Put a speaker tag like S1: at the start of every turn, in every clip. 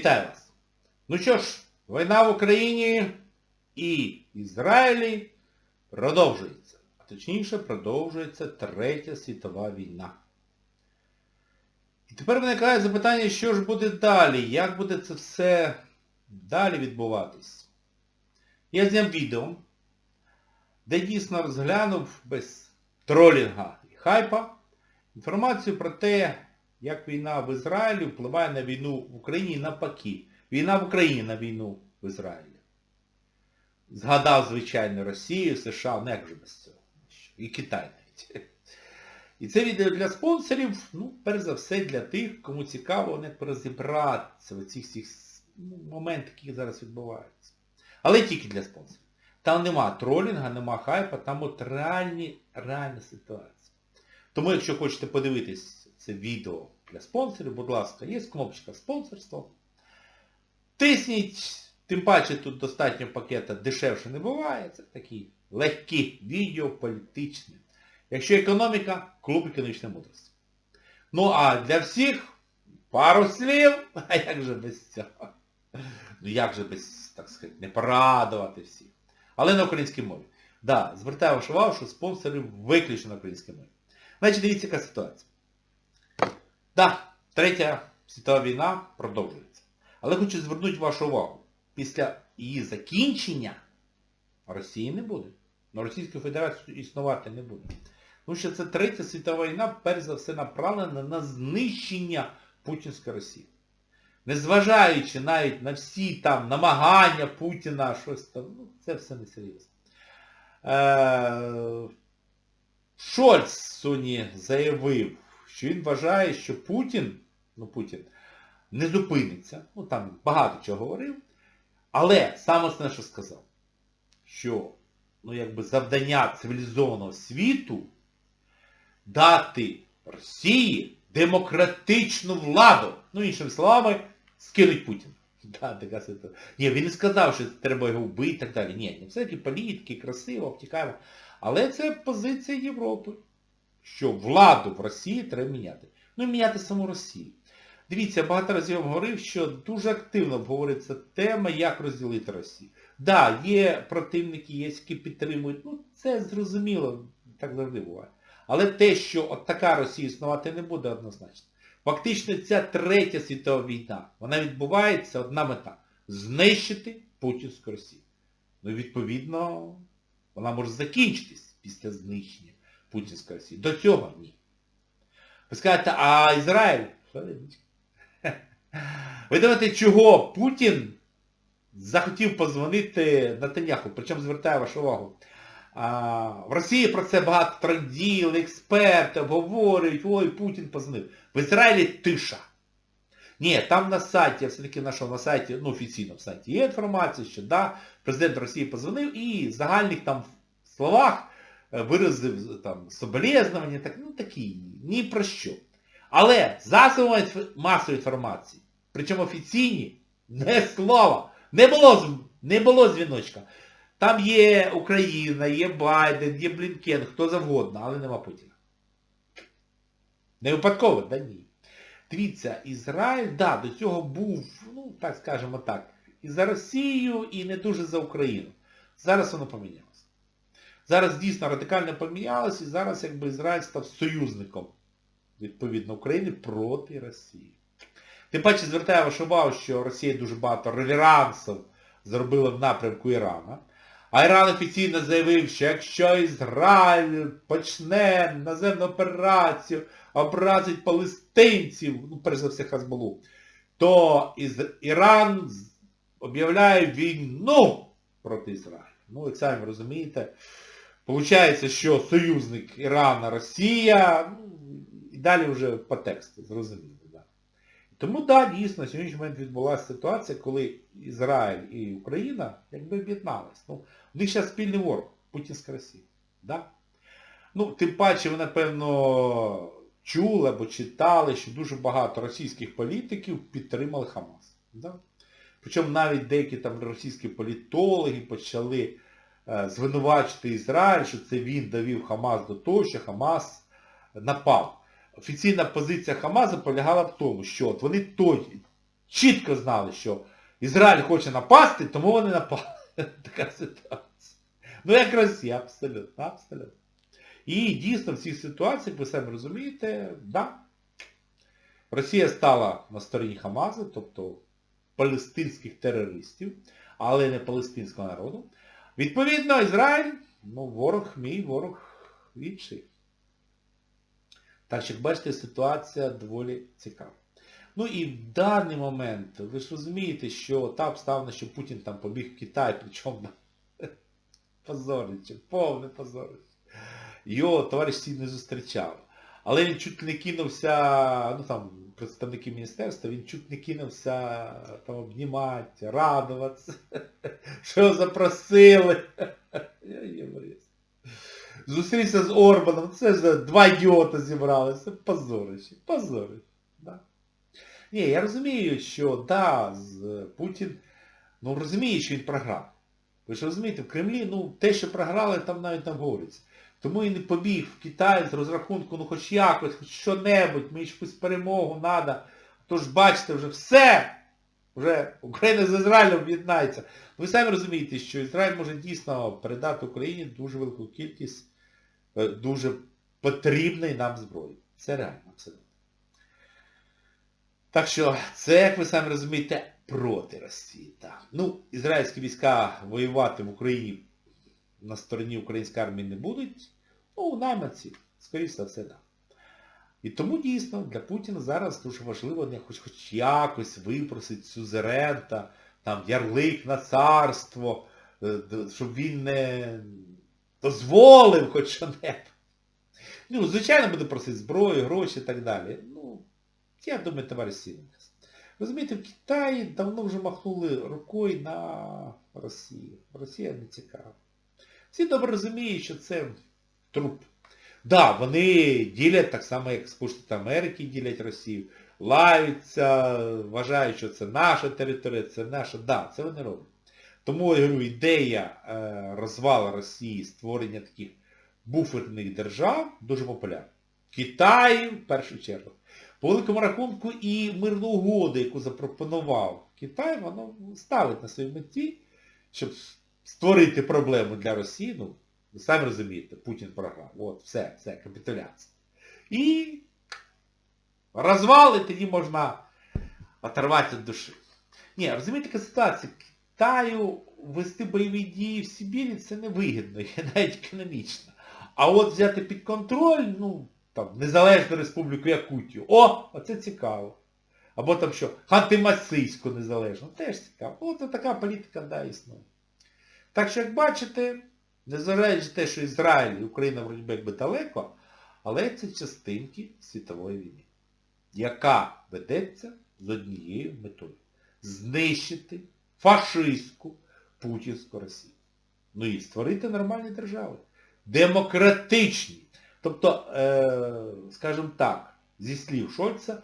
S1: Вітаю вас! Ну що ж, війна в Україні і Ізраїлі продовжується. А точніше, продовжується Третя світова війна. І тепер виникає запитання, що ж буде далі, як буде це все далі відбуватись. Я зняв відео, де дійсно розглянув без тролінга і хайпа інформацію про те, як війна в Ізраїлі впливає на війну в Україні навпаки. Війна в Україні на війну в Ізраїлі. Згадав, звичайно, Росію, США, не як же без цього. І Китай навіть. І це відео для спонсорів, ну, перш за все, для тих, кому цікаво не розібратися в цих всіх ну, моментах, які зараз відбуваються. Але тільки для спонсорів. Там нема тролінга, нема хайпа, там от реальні, реальна ситуація. Тому, якщо хочете подивитись це відео для спонсорів, будь ласка, є кнопочка спонсорство. Тисніть, тим паче тут достатньо пакета дешевше не буває. Це такі легкі відео політичні. Якщо економіка, клуб економічної мудрості. Ну а для всіх пару слів, а як же без цього? Ну як же без, так сказати, не порадувати всіх. Але на українській мові. Да, звертаю вашу увагу, що спонсори виключно на українській мові. Значить, дивіться, яка ситуація. Так, Третя світова війна продовжується. Але хочу звернути вашу увагу. Після її закінчення Росії не буде. На Російську Федерацію існувати не буде. Тому що це Третя світова війна, перш за все, направлена на знищення Путінської Росії. Незважаючи навіть на всі там намагання Путіна, щось там, ну, це все несерйозно. Е, Шольц сьогодні заявив, що він вважає, що Путін, ну Путін, не зупиниться. Ну там багато чого говорив. Але саме основне, що сказав, що ну, якби завдання цивілізованого світу дати Росії демократичну владу. Ну, іншими словами, скинуть Путіна. Да, така ситуація. Ні, він не сказав, що треба його вбити і так далі. Ні, ну, все таки політики, красиво, обтікаємо. Але це позиція Європи, що владу в Росії треба міняти. Ну і міняти саму Росію. Дивіться, багато разів я вам говорив, що дуже активно обговорюється тема, як розділити Росію. Так, да, є противники, є, які підтримують, ну це зрозуміло, так завжди буває. Але те, що от така Росія існувати не буде однозначно. Фактично ця третя світова війна, вона відбувається, одна мета знищити Путінську Росію. Ну, відповідно, вона може закінчитись після знищення Путінської Росії. До цього ні. Ви скажете, а Ізраїль? Ви думаєте, чого Путін захотів позвонити Натаняху, причому звертаю вашу увагу. А, в Росії про це багато транділи, експерти обговорюють, ой, Путін позвонив. В Ізраїлі тиша. Ні, там на сайті, все-таки знайшов на сайті, ну офіційно в сайті, є інформація, що да, президент Росії позвонив і в загальних там словах виразив там соболезнування, так, ну такі, ні про що. Але засоби масової інформації, причому офіційні, не слова, не було, не було дзвіночка. Там є Україна, є Байден, є Блінкен, хто завгодно, але нема Путіна. Не випадково, да ні. Дивіться, Ізраїль, да, до цього був, ну, так скажемо так, і за Росію, і не дуже за Україну. Зараз воно помінялося. Зараз дійсно радикально помінялося, і зараз якби Ізраїль став союзником, відповідно, України проти Росії. Тим паче звертаю вашу увагу, що Росія дуже багато реверансів зробила в напрямку Ірана. А Іран офіційно заявив, що якщо Ізраїль почне наземну операцію, образить палестинців, ну, перш за все Хазбалу, то Іран об'являє війну проти Ізраїлю. Ну, як самі розумієте, Получається, що союзник Ірана Росія, ну, і далі вже по тексту, зрозуміло. Да. Тому так, да, дійсно, на сьогоднішній момент відбулася ситуація, коли Ізраїль і Україна якби об'єднались. Ну, в них зараз спільний ворог, Путінська Росія. Да? Ну, тим паче ви, напевно, чули або читали, що дуже багато російських політиків підтримали Хамас. Да? Причому навіть деякі там російські політологи почали звинувачити Ізраїль, що це він довів Хамас до того, що Хамас напав. Офіційна позиція Хамаса полягала в тому, що от вони той чітко знали, що Ізраїль хоче напасти, тому вони напали. Така ситуація. Ну як Росія, абсолютно, абсолютно. І дійсно в цій ситуації, ви самі розумієте, да, Росія стала на стороні Хамазу, тобто палестинських терористів, але не палестинського народу. Відповідно, Ізраїль, ну, ворог мій, ворог інший. Так що, як бачите, ситуація доволі цікава. Ну і в даний момент, ви ж розумієте, що та обставина, що Путін там побіг в Китай, причому позорище, повне позорище. Його товариш всі не зустрічав. Але він чуть не кинувся, ну там, представники міністерства, він чуть не кинувся там обнімати, радуватися, що запросили. Зустрівся з Орбаном, це ж два ідіота зібралися. Позорище, позорище. Да. Ні, я розумію, що да, Путін, ну розуміє, що він програв. Ви ж розумієте, в Кремлі, ну, те, що програли, там навіть не говориться. Тому і не побіг в Китай з розрахунку, ну хоч якось, хоч що-небудь, мені якусь перемогу треба. Тож бачите, вже все, вже Україна з Ізраїлем об'єднається. Ви самі розумієте, що Ізраїль може дійсно передати Україні дуже велику кількість е, дуже потрібної нам зброї. Це реально, абсолютно. Так що це, як ви самі розумієте, проти Росії. Так. Ну, ізраїльські війська воювати в Україні на стороні української армії не будуть. Ну, найманці, скоріше за все, так. І тому дійсно для Путіна зараз дуже важливо не хоч хоч якось випросити сюзерента, там, ярлик на царство, е, щоб він не дозволив хоч що-небудь. Ну, звичайно, буде просити зброю, гроші і так далі. Ну, я думаю, товариш Сіренкас. Розумієте, в Китаї давно вже махнули рукою на Росію. Росія не цікава. Всі добре розуміють, що це труп. Да, вони ділять так само, як Сполучені Америки ділять Росію, лаються, вважають, що це наша територія, це наша. Да, це вони роблять. Тому я говорю, ідея е, розвалу Росії, створення таких буферних держав дуже популярна. Китай в першу чергу. По великому рахунку і мирну угоду, яку запропонував Китай, воно ставить на своїй меті, щоб створити проблему для Росії, ну, ви самі розумієте, Путін програв. От, все, все, капітуляція. І розвал, і тоді можна оторвати від душі. Ні, розумієте, така ситуація. Китаю вести бойові дії в Сибірі це невигідно, навіть економічно. А от взяти під контроль, ну, там, Незалежну Республіку Якутію, о, оце цікаво. Або там що, Ханти-Мансийську незалежну, теж цікаво. От така політика, да, існує. Так що, як бачите, незважаючи те, що Ізраїль і Україна вроді якби далеко, але це частинки світової війни, яка ведеться з однією метою. Знищити фашистську путінську Росію. Ну і створити нормальні держави. Демократичні. Тобто, е, скажімо так, зі слів Шольца,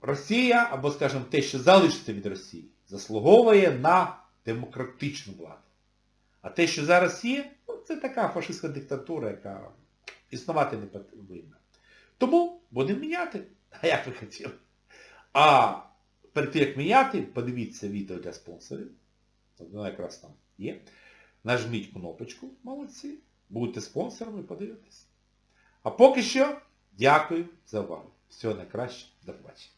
S1: Росія, або, скажімо, те, що залишиться від Росії, заслуговує на демократичну владу. А те, що зараз є, ну, це така фашистська диктатура, яка існувати не повинна. Тому будемо міняти. А як ви хотіли? А перед тим, як міняти, подивіться відео для спонсорів. Воно якраз там є. Нажміть кнопочку, молодці. Будете спонсорами, подивитесь. А поки що, дякую за увагу. Всього найкраще. До побачення.